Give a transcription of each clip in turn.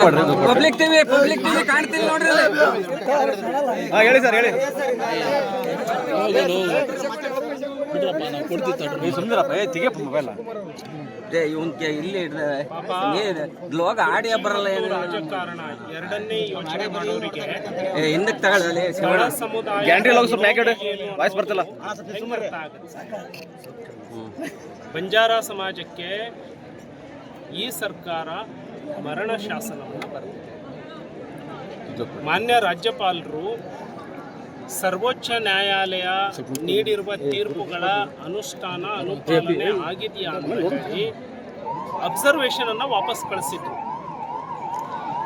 Public TV public TV ಕಾಣ್ತಿಲ್ಲ ನೋಡ್ರಿ ಅಲ್ಲಿ. ಹಾ ಹೇಳಿ ಸರ್ ಹೇಳಿ. ನೀವು ಸುಮ್ಮನಿರಪ್ಪ ಏ ತೆಗಿಯಪ್ಪ ಮೊಬೈಲ್ ಏ, ಇವ್ನ್ ಕೆ- ಇಲ್ಲಿ ಆಡಿಯ ಬರಲ್ಲ ಏ, ಹಿಂದಕ್ಕೆ ತಗೊಳ್ಳಿ ಗ್ಯಾಂಟ್ರಿ ಲೋಗ ಸ್ವಲ್ಪ ವಾಯ್ಸ್ ಬರ್ತಿಲ್ಲ? ಬಂಜಾರ ಸಮಾಜಕ್ಕೆ ಈ ಸರ್ಕಾರ ಮರಣ ಶಾಸನವನ್ನು ಬರೆದಿದೆ. ಮಾನ್ಯ ರಾಜ್ಯಪಾಲರು ಸರ್ವೋಚ್ಚ ನ್ಯಾಯಾಲಯ ನೀಡಿರುವ ತೀರ್ಪುಗಳ ಅನುಷ್ಠಾನ, ಅನುಪಾಲನೆ ಆಗಿದೆಯಾ ಅಂತ ಅಬ್ಸರ್ವೇಷನ್ ಅನ್ನು ವಾಪಸ್ ಕಳಿಸಿದ್ರು.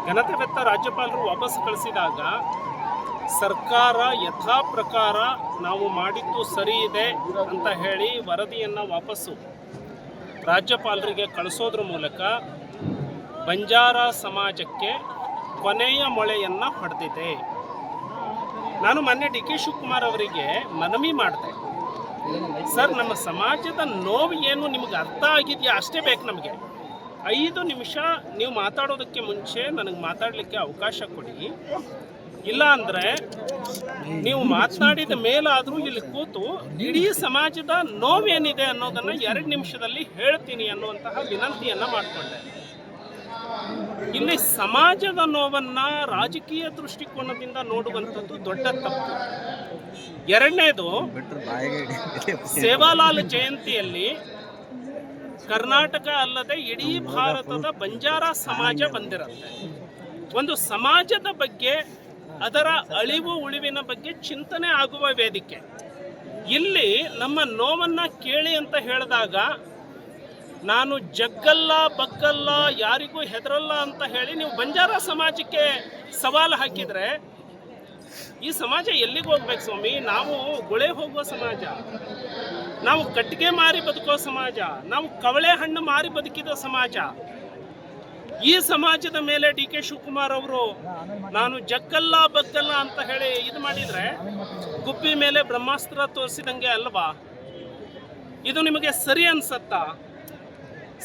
ಘನತೆವೆತ್ತ ರಾಜ್ಯಪಾಲರು ವಾಪಸ್ ಕಳಿಸಿದಾಗ, ಸರ್ಕಾರ ಯಥಾ ಪ್ರಕಾರ ನಾವು ಮಾಡಿದ್ದು ಸರಿ ಇದೆ ಅಂತ ಹೇಳಿ ವರದಿಯನ್ನು ವಾಪಸ್ಸು ರಾಜ್ಯಪಾಲರಿಗೆ ಕಳಿಸೋದ್ರ ಮೂಲಕ ಬಂಜಾರ ಸಮಾಜಕ್ಕೆ ಕೊನೆಯ ಮೊಳೆಯನ್ನು ಹೊಡೆದಿದೆ. ನಾನು ಮೊನ್ನೆ ಡಿ ಕೆ ಶಿವಕುಮಾರ್ ಅವರಿಗೆ ಮನವಿ ಮಾಡಿದೆ. ಸರ್, ನಮ್ಮ ಸಮಾಜದ ನೋವು ಏನು ನಿಮಗೆ ಅರ್ಥ ಆಗಿದೆಯಾ? ಅಷ್ಟೇ ಬೇಕು ನಮಗೆ. ಐದು ನಿಮಿಷ ನೀವು ಮಾತಾಡೋದಕ್ಕೆ ಮುಂಚೆ ನನಗೆ ಮಾತಾಡಲಿಕ್ಕೆ ಅವಕಾಶ ಕೊಡಿ. ಇಲ್ಲ ಅಂದರೆ ನೀವು ಮಾತನಾಡಿದ ಮೇಲಾದರೂ ಇಲ್ಲಿ ಕೂತು ಇಡೀ ಸಮಾಜದ ನೋವೇನಿದೆ ಅನ್ನೋದನ್ನು ಎರಡು ನಿಮಿಷದಲ್ಲಿ ಹೇಳ್ತೀನಿ ಅನ್ನುವಂತಹ ವಿನಂತಿಯನ್ನು ಮಾಡಿಕೊಂಡೆ. ಇಲ್ಲಿ ಸಮಾಜದ ನೋವನ್ನ ರಾಜಕೀಯ ದೃಷ್ಟಿಕೋನದಿಂದ ನೋಡುವಂಥದ್ದು ದೊಡ್ಡ ತಪ್ಪು. ಎರಡನೇದು, ಸೇವಾಲಾಲ್ ಜಯಂತಿಯಲ್ಲಿ ಕರ್ನಾಟಕ ಅಲ್ಲದೆ ಇಡೀ ಭಾರತದ ಬಂಜಾರ ಸಮಾಜ ಬಂದಿರುತ್ತೆ. ಒಂದು ಸಮಾಜದ ಬಗ್ಗೆ, ಅದರ ಅಳಿವು ಉಳಿವಿನ ಬಗ್ಗೆ ಚಿಂತನೆ ಆಗುವ ವೇದಿಕೆ. ಇಲ್ಲಿ ನಮ್ಮ ನೋವನ್ನ ಕೇಳಿ ಅಂತ ಹೇಳಿದಾಗ ನಾನು ಜಗ್ಗಲ್ಲ, ಬಗ್ಗಲ್ಲ, ಯಾರಿಗೂ ಹೆದರಲ್ಲ ಅಂತ ಹೇಳಿ ನೀವು ಬಂಜಾರ ಸಮಾಜಕ್ಕೆ ಸವಾಲು ಹಾಕಿದರೆ ಈ ಸಮಾಜ ಎಲ್ಲಿಗೆ ಹೋಗ್ಬೇಕು ಸ್ವಾಮಿ? ನಾವು ಗುಳೆ ಹೋಗುವ ಸಮಾಜ, ನಾವು ಕಟ್ಟಿಗೆ ಮಾರಿ ಬದುಕೋ ಸಮಾಜ, ನಾವು ಕವಳೆ ಹಣ್ಣು ಮಾರಿ ಬದುಕಿದ ಸಮಾಜ. ಈ ಸಮಾಜದ ಮೇಲೆ ಡಿ ಕೆ ಶಿವಕುಮಾರ್ ಅವರು ನಾನು ಜಗ್ಗಲ್ಲ, ಬಗ್ಗಲ್ಲ ಅಂತ ಹೇಳಿ ಇದು ಮಾಡಿದರೆ ಗುಬ್ಬಿ ಮೇಲೆ ಬ್ರಹ್ಮಾಸ್ತ್ರ ತೋರಿಸಿದಂಗೆ ಅಲ್ವಾ? ಇದು ನಿಮಗೆ ಸರಿ ಅನ್ಸತ್ತಾ?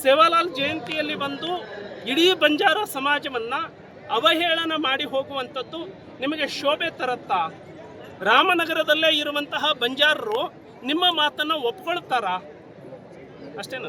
ಸೇವಾಲಾಲ್ ಜಯಂತಿಯಲ್ಲಿ ಬಂದು ಇಡೀ ಬಂಜಾರ ಸಮಾಜವನ್ನು ಅವಹೇಳನ ಮಾಡಿ ಹೋಗುವಂಥದ್ದು ನಿಮಗೆ ಶೋಭೆ ತರತ್ತಾ? ರಾಮನಗರದಲ್ಲೇ ಇರುವಂತಹ ಬಂಜಾರರು ನಿಮ್ಮ ಮಾತನ್ನು ಒಪ್ಕೊಳ್ತಾರಾ? ಅಷ್ಟೇ